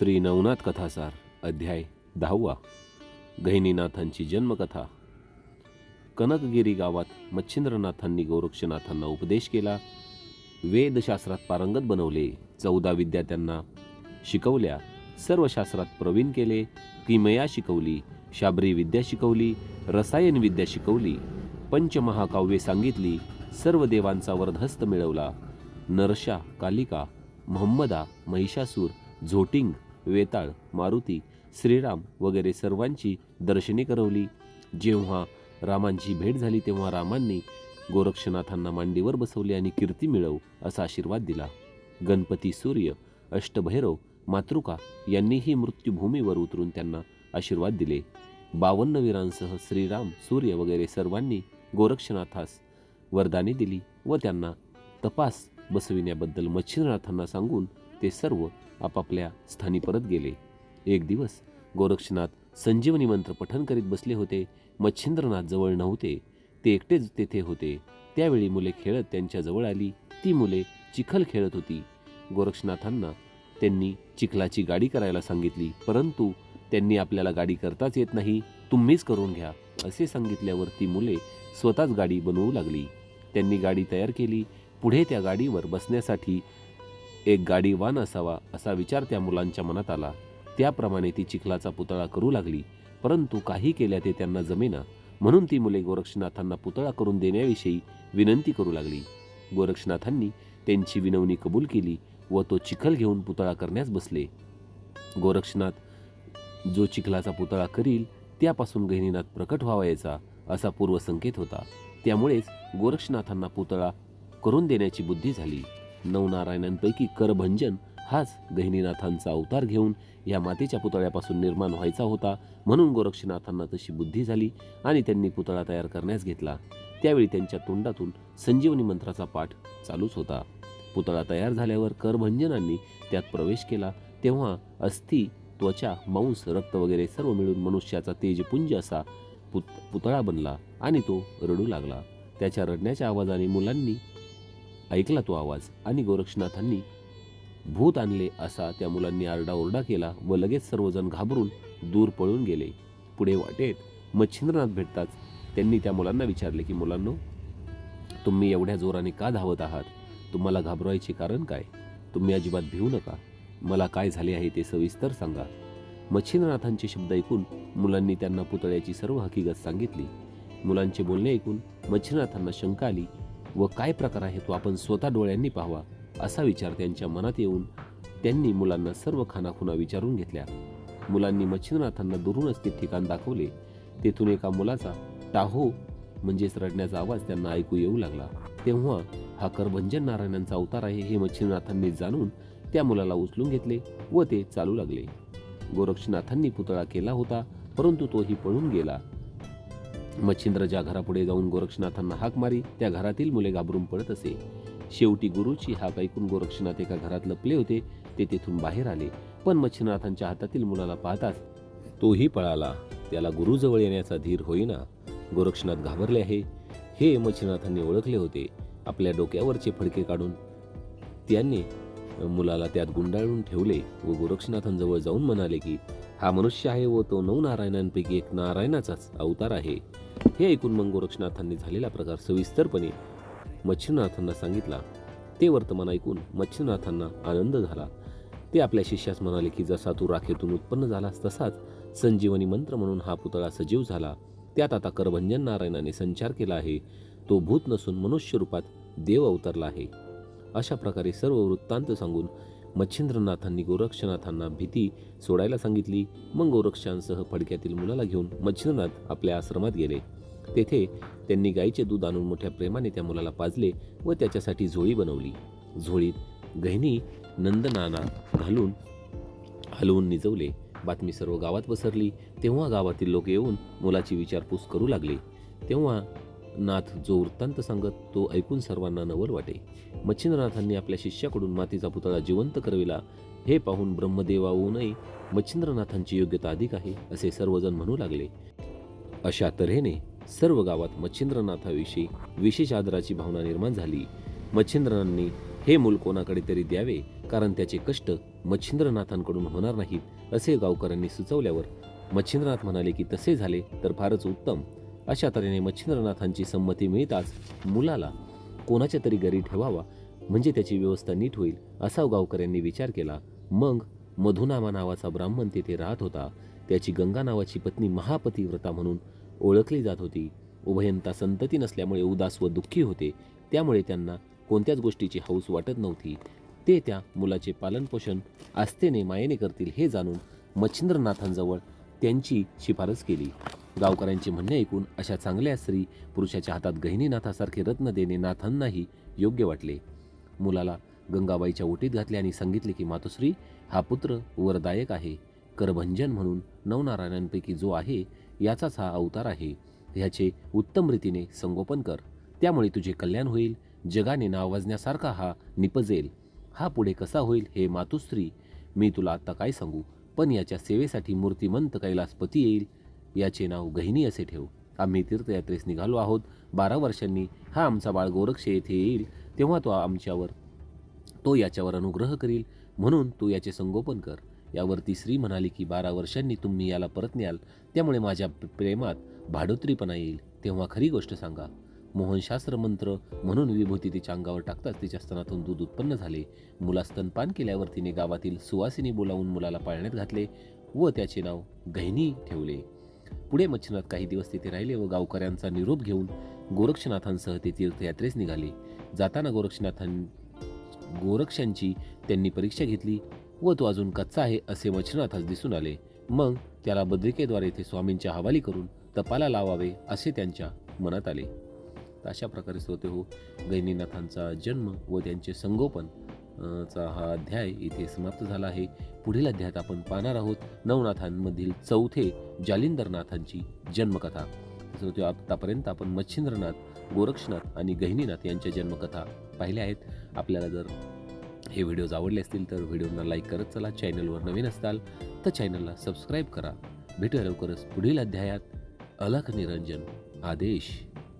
श्री नवनाथ कथासार अध्याय दहावा गहिनीनाथांची जन्मकथा. कनकगिरी गावात मच्छिंद्रनाथांनी गोरक्षनाथांना उपदेश केला. वेदशास्त्रात पारंगत बनवले. चौदा विद्या त्यांना शिकवल्या. सर्व शास्त्रात प्रवीण केले. किमया शिकवली. शाबरी विद्या शिकवली. रसायन विद्या शिकवली. पंचमहाकाव्ये सांगितली. सर्व देवांचा वरदहस्त मिळवला. नरशा कालिका मोहम्मदा महिषासूर झोटिंग वेताळ मारुती श्रीराम वगैरे सर्वांची दर्शने करवली. जेव्हा रामांची भेट झाली तेव्हा रामांनी गोरक्षनाथांना मांडीवर बसवले आणि कीर्ती मिळव असा आशीर्वाद दिला. गणपती सूर्य अष्टभैरव मातृका यांनीही मृत्यूभूमीवर उतरून त्यांना आशीर्वाद दिले. बावन्न वीरांसह श्रीराम सूर्य वगैरे सर्वांनी गोरक्षनाथास वरदाने दिली व त्यांना तपास बसविण्याबद्दल मच्छिंद्रनाथांना सांगून ते सर्व आपापल्या स्थानी परत गेले. एक दिवस गोरक्षनाथ संजीवनी मंत्र पठन करीत बसले होते. मच्छिंद्रनाथ जवळ नव्हते. ते एकटेच तेथे होते. त्यावेळी मुले खेळत त्यांच्या जवळ आली. ती मुले चिखल खेळत होती. गोरक्षनाथांना त्यांनी चिखलाची गाडी करायला सांगितली. परंतु त्यांनी आपल्याला गाडी करताच येत नाही. तुम्हीच करून घ्या असे सांगितल्यावर ती मुले स्वतःच गाडी बनवू लागली. त्यांनी गाडी तयार केली. पुढे त्या गाडीवर बसण्यासाठी एक गाडीवान असावा असा विचार त्या मुलांच्या मनात आला. त्याप्रमाणे ती चिखलाचा पुतळा करू लागली. परंतु काही केल्या ते त्यांना जमेना म्हणून ती मुले गोरक्षनाथांना पुतळा करून देण्याविषयी विनंती करू लागली. गोरक्षनाथांनी त्यांची विनवणी कबूल केली व तो चिखल घेऊन पुतळा करण्यास बसले. गोरक्षनाथ जो चिखलाचा पुतळा करील त्यापासून गहिनीनाथ प्रकट व्हावायचा असा पूर्वसंकेत होता. त्यामुळेच गोरक्षनाथांना पुतळा करून देण्याची बुद्धी झाली. नवनारायणांपैकी करभंजन हाच गहिनीनाथांचा अवतार घेऊन या मातेच्या पुतळ्यापासून निर्माण व्हायचा होता म्हणून गोरक्षनाथांना तशी बुद्धी झाली आणि त्यांनी पुतळा तयार करण्यास घेतला. त्यावेळी त्यांच्या तोंडातून संजीवनी मंत्राचा पाठ चालूच होता. पुतळा तयार झाल्यावर करभंजनांनी त्यात प्रवेश केला. तेव्हा अस्थि त्वचा मांस रक्त वगैरे सर्व मिळून मनुष्याचा तेजपुंज असा पुत पुतळा बनला आणि तो रडू लागला. त्याच्या रडण्याच्या आवाजाने मुलांनी ऐकला तो आवाज. आणि गोरक्षनाथांनी भूत आणले असा त्या मुलांनी आरडाओरडा केला व लगेच सर्वजण घाबरून दूर पळून गेले. पुढे वाटेत मच्छिंद्रनाथ भेटताच त्यांनी त्या मुलांना विचारले की मुलांनो तुम्ही एवढ्या जोराने का धावत आहात? तुम्हाला घाबरवायचे कारण काय? तुम्ही अजिबात भिवू नका. मला काय झाले आहे ते सविस्तर सांगा. मच्छिंद्रनाथांचे शब्द ऐकून मुलांनी त्यांना पुतळ्याची सर्व हकीकत सांगितली. मुलांचे बोलणे ऐकून मच्छिंद्रनाथांना शंका आली व काय प्रकार आहे तो आपण स्वतः डोळ्यांनी पाहावा असा विचार त्यांच्या मनात येऊन त्यांनी मुलांना सर्व खानाखुणा विचारून घेतल्या. मुलांनी मच्छिंद्रनाथांना दुरूनच ते ठिकाण दाखवले. तेथून एका मुलाचा टाहो म्हणजेच रडण्याचा आवाज त्यांना ऐकू येऊ लागला. तेव्हा हा करभंजन नारायणांचा अवतार आहे हे मच्छिंद्रनाथांनी जाणून त्या मुलाला उचलून घेतले व ते चालू लागले. गोरक्षनाथांनी पुतळा केला होता परंतु तोही पळून गेला. मच्छिंद्र ज्या घरापुढे जाऊन गोरक्षनाथांना हाक मारी त्या घरातील मुले घाबरून पडत असे. शेवटी गुरुची हाक ऐकून गोरक्षनाथ एका घरात लपले होते ते तेथून बाहेर आले. पण मच्छिंद्रनाथांच्या हातातील मुलाला पाहताच तोही पळाला. त्याला गुरुजवळ येण्याचा धीर होईना गोरक्षनाथ घाबरले आहे. हे मच्छिंद्रनाथांनी ओळखले होते. आपल्या डोक्यावरचे फडके काढून त्यांनी मुलाला त्यात गुंडाळून ठेवले व गोरक्षनाथांजवळ जाऊन म्हणाले की हा मनुष्य आहे व तो नऊ नारायणांपैकी एक नारायणाचाच अवतार आहे. हे ऐकून मग गोरक्षनाथांनी झालेला प्रकार सविस्तरपणे मच्छिनाथांना सांगितला. ते वर्तमान ऐकून मच्छिनाथांना आनंद झाला. ते आपल्या शिष्यास म्हणाले की जसा तू राखेतून उत्पन्न झालास तसाच संजीवनी मंत्र म्हणून हा पुतळा सजीव झाला. त्यात आता करभंजन नारायणाने संचार केला आहे. तो भूत नसून मनुष्य रूपात देव अवतरला आहे. अशा प्रकारे सर्व वृत्तांत सांगून मच्छिंद्रनाथांनी गोरक्षनाथांना भीती सोडायला सांगितली. मग गोरक्षांसह फडक्यातील मुलाला घेऊन मच्छिंद्रनाथ आपल्या आश्रमात गेले. तेथे त्यांनी गाईचे दूध आणून मोठ्या प्रेमाने त्या मुलाला पाजले व त्याच्यासाठी झोळी बनवली. झोळीत गहिनी नंदनाना घालून हलवून निजवले. बातमी सर्व गावात पसरली. तेव्हा गावातील लोक येऊन मुलाची विचारपूस करू लागले. तेव्हा नाथ जो वृत्तांत सांगत तो ऐकून सर्वांना नवल वाटे. मच्छिंद्रनाथांनी आपल्या शिष्याकडून मातीचा पुतळा जिवंत करविला. हे पाहून ब्रह्मदेवाहूनही मच्छिंद्रनाथांची योग्यता अधिक आहे असे सर्वजण म्हणू लागले. अशा तऱ्हेने सर्व गावात मच्छिंद्रनाथाविषयी विशेष आदराची भावना निर्माण झाली. मच्छिंद्रनांनी हे मूल कोणाकडे तरी द्यावे कारण त्याचे कष्ट मच्छिंद्रनाथांकडून होणार नाहीत असे गावकऱ्यांनी सुचवल्यावर मच्छिंद्रनाथ म्हणाले की तसे झाले तर फारच उत्तम. अशा तऱ्हेने मच्छिंद्रनाथांची संमती मिळताच मुलाला कोणाच्या तरी घरी ठेवावा म्हणजे त्याची व्यवस्था नीट होईल असा गावकऱ्यांनी विचार केला. मग मधुनामा नावाचा ब्राह्मण तेथे राहत होता. त्याची गंगा नावाची पत्नी महापतिव्रता म्हणून ओळखली जात होती. उभयंता संतती नसल्यामुळे उदास व दुःखी होते. त्यामुळे त्यांना कोणत्याच गोष्टीची हौस वाटत नव्हती. ते त्या मुलाचे पालनपोषण आस्थेने मायेने करतील हे जाणून मच्छिंद्रनाथांजवळ त्यांची शिफारस केली. गावकऱ्यांचे म्हणणे ऐकून अशा चांगल्या स्त्री पुरुषाच्या हातात गहिनीनाथासारखे रत्न देणे नाथांनाही योग्य वाटले. मुलाला गंगाबाईच्या ओटीत घातले आणि सांगितले की मातोश्री हा पुत्र वरदायक आहे. करभंजन म्हणून नवनारायणांपैकी जो आहे याचाच हा अवतार आहे. ह्याचे उत्तम रीतीने संगोपन कर. त्यामुळे तुझे कल्याण होईल. जगाने नाव वाजण्यासारखा हा निपजेल. हा पुढे कसा होईल हे मातुश्री मी तुला आत्ता काय सांगू? पण याच्या सेवेसाठी मूर्तिमंत कैलासपती येईल. याचे नाव गहिनी असे ठेव. आम्ही तीर्थयात्रेस निघालो आहोत. बारा वर्षांनी हा आमचा बाळ गोरक्ष येथे येईल तेव्हा तो आमच्यावर तो याच्यावर अनुग्रह करील. म्हणून तू याचे संगोपन कर. यावर ती स्त्री म्हणाली की बारा वर्षांनी तुम्ही याला परत न्याल. त्यामुळे माझ्या प्रेमात भाडोत्रीपणा येईल. तेव्हा खरी गोष्ट सांगा. मोहनशास्त्र मंत्र म्हणून विभूती तिच्या अंगावर टाकताच तिच्या स्तनातून दूध उत्पन्न झाले. मुला स्तनपान केल्यावर तिने गावातील सुवासिनी बोलावून मुलाला पाळण्यात घातले व त्याचे नाव गहिनी ठेवले. पुढे मच्छिनाथ काही दिवस तिथे राहिले व गावकऱ्यांचा निरोप घेऊन गोरक्षनाथांसह ते तीर्थयात्रेस निघाले. जाताना गोरक्षनाथां गोरक्षांची त्यांनी परीक्षा घेतली व तो अजून कच्चा आहे असे मच्छिनाथास दिसून आले. मग त्याला बद्रिकेद्वारे ते स्वामींच्या हवाली करून तपाला लावावे असे त्यांच्या मनात आले. अशा प्रकारे होते हो गैनीनाथांचा जन्म व त्यांचे संगोपन चा हा अध्याय इथे समाप्त झाला आहे. पुढील अध्यायात आपण पाहणार आहोत नवनाथांमधील चौथे जालिंदरनाथांची जन्मकथा. तसं तो आतापर्यंत आपण मच्छिंद्रनाथ गोरक्षनाथ आणि गहिनीनाथ यांच्या जन्मकथा पाहिल्या आहेत. आपल्याला जर हे व्हिडिओज आवडले असतील तर व्हिडिओना लाईक करत चला. चॅनलवर नवीन असताल तर चॅनलला सबस्क्राईब करा. भेटूया लवकरच पुढील अध्यायात. अलख निरंजन आदेश.